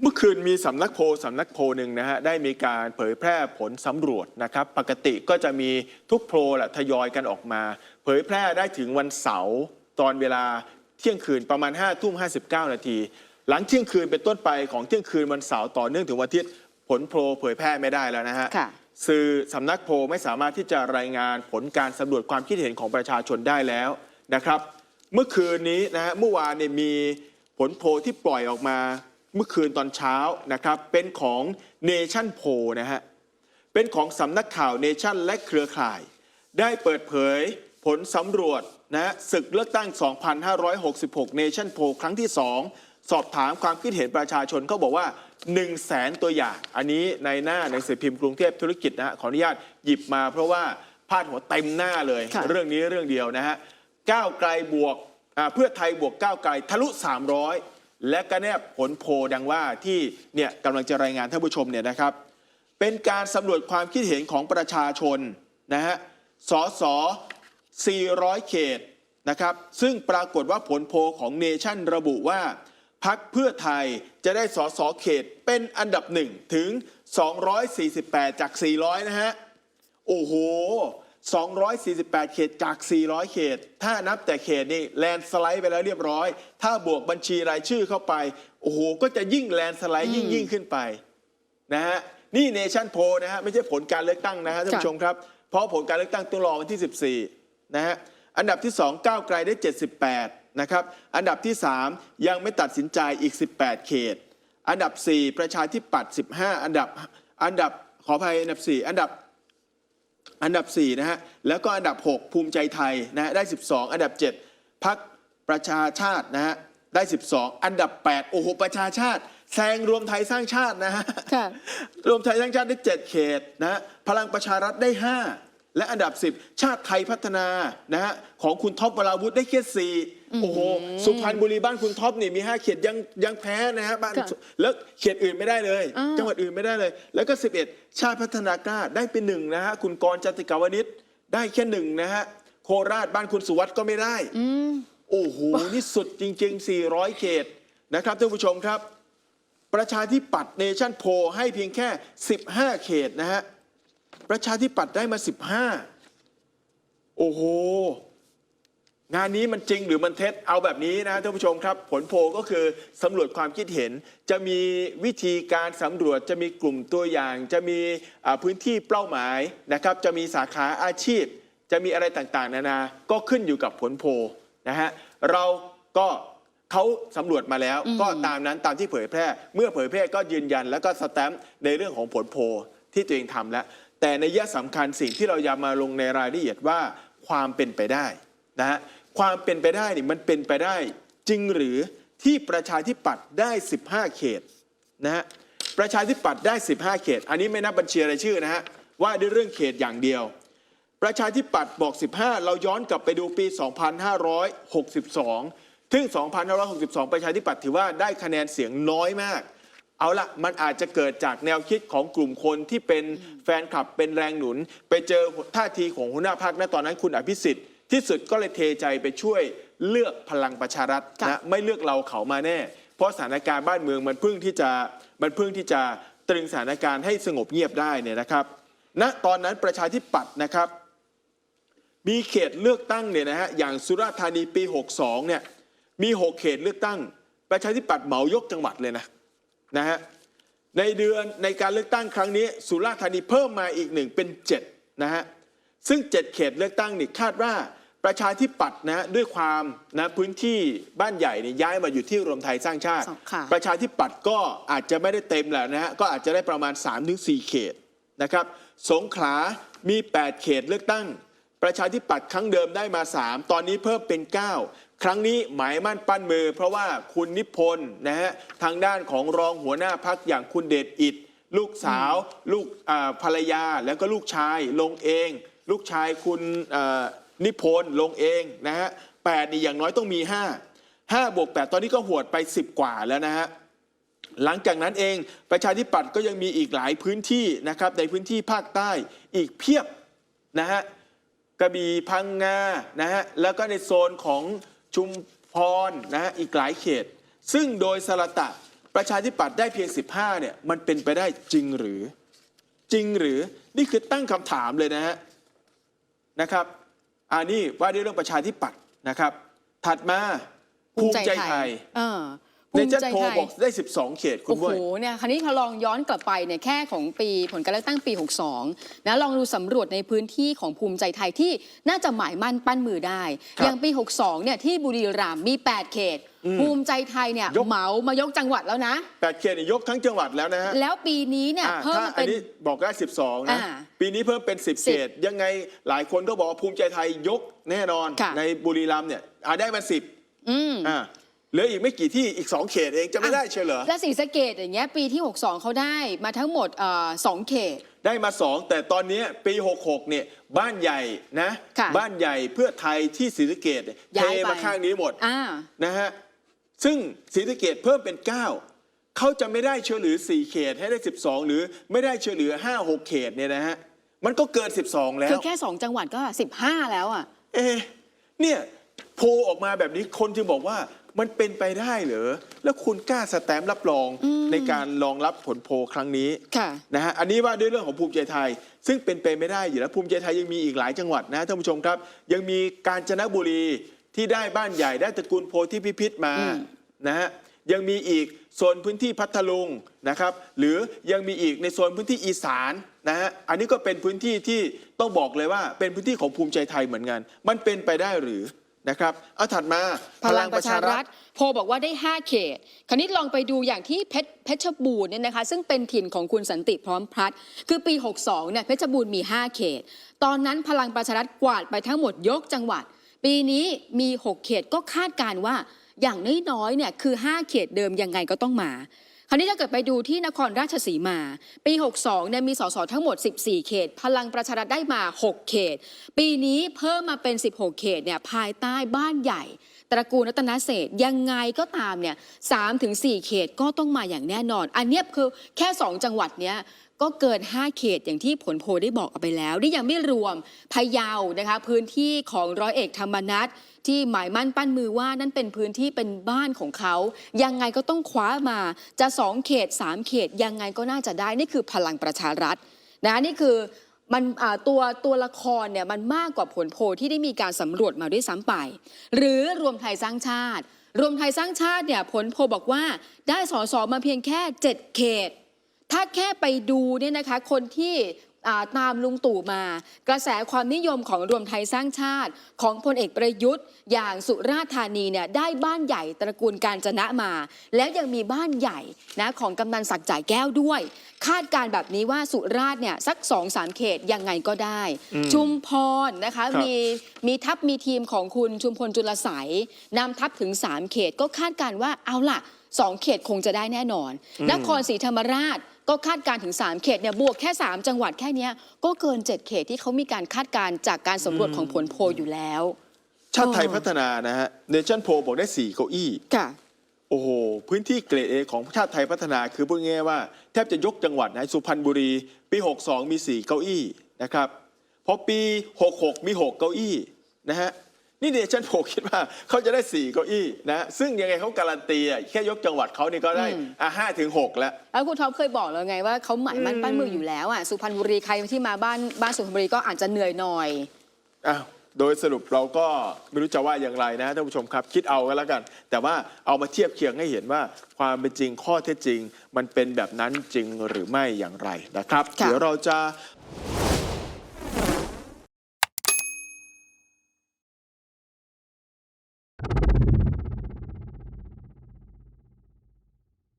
เมื่อคืนมีสำนักโพลสำนักโพลหนึ่งนะฮะได้มีการเผยแพร่ผลสำรวจนะครับปกติก็จะมีทุกโพลแหละทยอยกันออกมา เผยแพร่ได้ถึงวันเสาร์ตอนเวลาเที่ยงคืนประมาณ5้าทุ่มห้นาที หลังเที่ยงคืนเป็นต้นไปของเที่ยงคืนวันเสาร์ต่อเนื่องถึงวันอาทิตย์ผลโพลเผยแพร่ไม่ได้แล้วนะฮะค่ะสื่อสำนักโพลไม่สามารถที่จะรายงานผลการสำรวจความคิดเห็นของประชาชนได้แล้วนะครับ เมื่อคืนนี้นะฮะเมื่อวานเนี่ยมีผลโพลที่ปล่อยออกมา เมื่อคืนตอนเช้านะครับ เป็นของ Nation p o l นะฮะ เป็นของสำนักข่าวเนชั่นและเครือข่าย ได้เปิดเผยผลสำรวจนะฮะศึกเลือกตั้ง 2566 Nation p o l ครั้งที่ 2 สอบถามความคิดเห็นประชาชนเขาบอกว่า 1 0 0 0 0แสนตัวอย่าง อันนี้ในหน้าหนังสือพิมพ์กรุงเทพธุรกิจนะฮะขออนุญาตหยิบมาเพราะว่าพาดหัวเต็มหน้าเลยค่ะเรื่องนี้เรื่องเดียวนะฮะก้าวไกลบวกอ่าเพื่อไทยบวกก้าวไกลทะลุ 300 และก็แนบผลโพดังว่าที่เนี่ยกำลังจะรายงานท่านผู้ชมเนี่ยนะครับ เป็นการสำรวจความคิดเห็นของประชาชนนะฮะสส400 เขตนะครับซึ่งปรากฏว่าผลโพของเนชั่นระบุว่าพักเพื่อไทยจะได้สสเขตเป็นอันดับหนึ่งถึง 248 จาก 400 นะฮะ โอ้โห 248 เขตจาก 400 เขต ถ้านับแต่เขตนี่แลนสไลด์ไปแล้วเรียบร้อย ถ้าบวกบัญชีรายชื่อเข้าไป โอ้โห ก็จะยิ่งแลนสไลด์ยิ่งยิ่งขึ้นไปนะฮะ นี่เนชั่นโพนะฮะ ไม่ใช่ผลการเลือกตั้งนะฮะท่านผู้ชมครับ เพราะผลการเลือกตั้งต้องรอวันที่ 14 นะฮะ อันดับที่ 2 ก้าวไกลได้ 78 นะครับ อันดับที่ 3 ยังไม่ตัดสินใจอีก 18 เขต อันดับ 4 ประชาธิปัตย์ 15 อันดับ อันดับขออภัยอันดับ 4 อันดับ อันดับ4นะฮะแล้วก็อันดับ 6 ภูมิใจไทยนะฮะได้ 12 อันดับ 7พักประชาชาตินะฮะได้ 12 อันดับ 8 โอ้โหประชาชาติแซงรวมไทยสร้างชาตินะฮะค่ะรวมไทยสร้างชาติได้ 7 เขตนะฮะพลังประชารัฐได้ 5 และอันดับ 10 ชาติไทยพัฒนานะฮะของคุณท็อปวราวุธได้แค่4โอ้โหสุพรรณบุรีบ้านคุณท็อปนี่มี 5 เขตยังยังแพ้นะฮะบ้านค่ะแล้วเขตอื่นไม่ได้เลยอ้าวจังหวัดอื่นไม่ได้เลย แล้วก็ 11 ชาติพัฒนากล้าได้เป็นหนึ่งนะฮะคุณกรณ์จติกาวนิชได้แค่หนึ่งนะฮะโคราชบ้านคุณสุวัสด์ก็ไม่ได้ อืม โอ้โห นี่สุดจริง ๆ 400 เขตนะครับท่านผู้ชมครับ ประชาธิปัตย์เนชั่นโพลให้เพียงแค่ 15 เขตนะฮะ ประชาธิปัตย์ได้มา 15 โอ้โห งานนี้มันจริงหรือมันเท็จเอาแบบนี้นะท่านผู้ชมครับ ผลโพลก็คือสำรวจความคิดเห็น จะมีวิธีการสำรวจจะมีกลุ่มตัวอย่าง จะมีอ่าพื้นที่เป้าหมายนะครับ จะมีสาขาอาชีพ จะมีอะไรต่างๆ นานา ก็ขึ้นอยู่กับผลโพลนะฮะเราก็เขาสำรวจมาแล้วก็ตามนั้นตามที่เผยแพร่ เมื่อเผยแพร่ก็ยืนยัน แล้วก็สแตมป์ในเรื่องของผลโพลที่ตัวเองทำแล้ว แต่ในยะสำคัญสิ่งที่เราอยากมาลงในรายละเอียดว่าความเป็นไปได้นะฮะความเป็นไปได้นี่มันเป็นไปได้ จริงหรือที่ประชาธิปัตย์ได้ 15 เขตนะฮะประชาธิปัตย์ได้ 15 เขต อันนี้ไม่นับบัญชีรายชื่อนะฮะว่าด้วยเรื่องเขตอย่างเดียว ประชาธิปัตย์บอก 15 เราย้อนกลับไปดูปี 2562ซึ่ง2562 ประชาธิปัตย์ถือว่าได้คะแนนเสียงน้อยมาก เอาละมันอาจจะเกิดจากแนวคิดของกลุ่มคนที่เป็นแฟนคลับเป็นแรงหนุน ไปเจอท่าทีของหัวหน้าพรรคณตอนนั้นคุณอภิสิทธิ์ ที่สุดก็เลยเทใจไปช่วยเลือกพลังประชารัฐค่ะนะไม่เลือกเราเขามาแน่ เพราะสถานการณ์บ้านเมืองมันเพิ่งที่จะมันเพิ่งที่จะตรึงสถานการณ์ให้สงบเงียบได้เนี่ยนะครับณตอนนั้นประชาธิปัตย์นะครับ มีเขตเลือกตั้งเนี่ยนะฮะอย่างสุราษฎร์ธานีปี 62เนี่ยมี 6 เขตเลือกตั้ง ประชาธิปัตย์เหมายกจังหวัดเลยนะ นะฮะในเดือนในการเลือกตั้งครั้งนี้ สุราษฎร์ธานีเพิ่มมาอีกหนึ่งเป็น7นะฮะซึ่ง 7 เขตเลือกตั้งนี่คาดว่าประชาธิปัตย์นะฮะด้วยความนะพื้นที่บ้านใหญ่เนี่ยย้ายมาอยู่ที่รวมไทยสร้างชาติค่ะประชาธิปัตย์ก็อาจจะไม่ได้เต็มแหละนะฮะก็อาจจะได้ประมาณ 3-4 เขตนะครับสงขลามี 8 เขตเลือกตั้ง ประชาธิปัตย์ครั้งเดิมได้มา 3 ตอนนี้เพิ่มเป็น 9 ครั้งนี้หมายมั่นปั้นมือ เพราะว่าคุณนิพนธ์นะฮะทางด้านของรองหัวหน้าพักอย่างคุณเดชอิดลูกสาว ลูกภรรยาแล้วก็ลูกชายลงเอง ลูกชายคุณนิพนธ์ลงเองนะฮะแปดนี่อย่างน้อยต้องมี 5 5บวก8ตอนนี้ก็หวดไป 10 กว่าแล้วนะฮะหลังจากนั้นเองประชาธิปัตย์ก็ยังมีอีกหลายพื้นที่นะครับในพื้นที่ภาคใต้อีกเพียบนะฮะกระบี่พังงานะฮะแล้วก็ในโซนของ ชุมพรนะฮะอีกหลายเขต ซึ่งโดยสระตะประชาธิปัตย์ได้เพียง 15เนี่ยมันเป็นไปได้จริงหรือ จริงหรือนี่คือตั้งคำถามเลยนะฮะนะครับอันนี้ว่าด้วยเรื่องประชาธิปัตย์นะครับ ถัดมาภูมิใจไทย เออในภูมิจัดใจโพลไทยบอกได้ 12 เขตคุณโอ้โหบ้วยเนี่ยคราวนี้ถ้าลองย้อนกลับไปเนี่ยแค่ของปีผลการเลือกตั้งปี 62 นะลองดูสำรวจในพื้นที่ของภูมิใจไทยที่น่าจะหมายมั่นปั้นมือได้ ครับอย่างปี 62 เนี่ยที่บุรีรัมย์มี 8 เขต อืมภูมิใจไทยเนี่ยยก เหมามายกจังหวัดแล้วนะ แปดเขตนี่ยกทั้งจังหวัดแล้วนะฮะแล้วปีนี้เนี่ยอ่าเพิ่มถ้ามาอัเป็น นนี้บอกได้ 12 นะ อ่าปีนี้เพิ่มเป็น 10 เขต ยังไงหลายคนก็บอกว่าภูมิใจไทยยกแน่นอนค่ะ ในบุรีรัมย์เนี่ยอ่าได้มา 10อืม อ่า เหลืออีกไม่กี่ที่อีก 2 เขตเองจะไม่ได้เชียวเหรอ และสีสะเกตอย่างเงี้ยปีที่ 62 เขาได้มาทั้งหมดเอ่อสองเขต ได้มา 2 แต่ตอนนี้ปี 66 เนี่ยบ้านใหญ่นะค่ะบ้านใหญ่เพื่อไทยที่ศรีสะเกดเนี่ยเทย้ายไป มาข้างนี้หมดอ่า นะฮะซึ่งศรีสะเกดเพิ่มเป็น 9เขาจะไม่ได้เชื่อหรือ 4 เขตให้ได้ 12 หรือไม่ได้เชื่อหรือ 5 6 เขตเนี่ยนะฮะมันก็เกิน 12 แล้คือวแค่ 2 จังหวัดก็ 15 แล้วอะ เอ๊ะเนี่ยโพลออกมาแบบนี้คนจึงบอกว่า มันเป็นไปได้เหรอ แล้วคุณกล้าสแตมป์รับรองในการรองรับผลโพลครั้งนี้ค่ะนะฮะ อันนี้ว่าด้วยเรื่องของภูมิใจไทย ซึ่งเป็นไปไม่ได้อยู่แล้วภูมิใจไทยยังมีอีกหลายจังหวัดนะท่านผู้ชมครับ ยังมีกาญจนบุรีที่ได้บ้านใหญ่ได้ตระกูลโพธิพิพิธมาอืมนะฮะ ยังมีอีกโซนพื้นที่พัทลุงนะครับ หรือยังมีอีกในโซนพื้นที่อีสานนะฮะ อันนี้ก็เป็นพื้นที่ที่ต้องบอกเลยว่าเป็นพื้นที่ของภูมิใจไทยเหมือนกัน มันเป็นไปได้หรือ นะครับเอาถัดมาพลังประชารัฐโพลบอกว่าได้ 5 เขต คราวนี้ลองไปดูอย่างที่เพชรเพชรบูรณ์เนี่ยนะคะ ซึ่งเป็นถิ่นของคุณสันติพร้อมพลัดคือปี 62เนี่ยเพชรบูรณ์มี 5 เขต ตอนนั้นพลังประชารัฐกวาดไปทั้งหมดยกจังหวัด ปีนี้มี 6 เขตก็คาดการณ์ว่าอย่างน้อยๆเนี่ยคือ 5 เขตเดิมยังไงก็ต้องมา คราวนี้ถ้าเกิดไปดูที่นครราชสีมา ปี 62เนี่ยมีสสทั้งหมด 14 เขต พลังประชารัฐได้มา 6 เขต ปีนี้เพิ่มมาเป็น 16 เขตเนี่ยภายใต้บ้านใหญ่ ตระกูลรัตนเศษฐ์ยังไงก็ตามเนี่ยสามถึงสี่เขตก็ต้องมาอย่างแน่นอน อันนี้คือแค่ 2 จังหวัดเนี้ย ก็เกิน 5 เขตอย่างที่ผลโพลได้บอกเอาไปแล้ว นี่ยังไม่รวมพะเยานะคะพื้นที่ของร้อยเอกธรรมนัฐที่หมายมั่นปั้นมือว่านั่นเป็นพื้นที่เป็นบ้านของเขา ยังไงก็ต้องคว้ามาจะ2เขต 3 เขต ยังไงก็น่าจะได้นี่คือพลังประชารัฐนะนี่คือมันตัวตัวละครเนี่ยมันมากกว่าผลโพลที่ได้มีการสำรวจมาด้วยซ้ำไป หรือรวมไทยสร้างชาติ รวมไทยสร้างชาติเนี่ยผลโพลบอกว่าได้สอสอมาเพียงแค่ 7 เขต ถ้าแค่ไปดูเนี่ยนะคะคนที่อ่าตามลุงตู่มา กระแสความนิยมของรวมไทยสร้างชาติ ของพลเอกประยุทธ์ อย่างสุราษฎร์ธานีเนี่ยได้บ้านใหญ่ตระกูลการจนะมา แล้วยังมีบ้านใหญ่นะของกำนันศักดิ์จ่ายแก้วด้วย คาดการณ์แบบนี้ว่าสุราษฎร์เนี่ยสัก2อสามเขตยังไงก็ได้ ชุมพรนะคะครับมีมีทัพมีทีมของคุณชุมพลจุลไสยนำทัพถึง 3 เขตก็คาดการณ์ว่าเอาล่ะ2เขตคงจะได้แน่นอน นครศรีธรรมราช ก็คาดการณ์ถึง 3 เขตเนี่ยบวกแค่ 3 จังหวัดแค่เนี้ยก็เกิน 7 เขตที่เขามีการคาดการณ์จากการสำรวจของผลโพลอยู่แล้ว ชาติไทยเออพัฒนานะฮะเนชั่นโพบอกได้4เก้าอี้ค่ะโอ้โห พื้นที่เกรดเอของชาติไทยพัฒนาคือพูดง่ายๆว่า แทบจะยกจังหวัดนะสุพรรณบุรี ปี 62 มี 4 เก้าอี้นะครับพอปี 66 มี 6 เก้าอี้นะฮะ นี่เดชันโพคิดว่าเขาจะได้ 4 เก้าอี้นะซึ่งยังไงเขาการันตีอะแค่ยกจังหวัดเขานี่ก็ได้อืมอะห้าถึงหกแล้ว แล้วคุณท็อปเคยบอกแล้วไงว่าเขาหมายมั่นปั้นมืออยู่แล้วอะสุพรรณบุรีใครที่มาบ้านบ้านสุพรรณบุรีก็อาจจะเหนื่อยหน่อย อ้าวโดยสรุปเราก็ไม่รู้จะว่าอย่างไรนะท่านผู้ชมครับคิดเอากันแล้วกัน แต่ว่าเอามาเทียบเคียงให้เห็นว่าความเป็นจริงข้อเท็จจริง มันเป็นแบบนั้นจริงหรือไม่อย่างไรนะครับค่ะเดี๋ยวเราจะ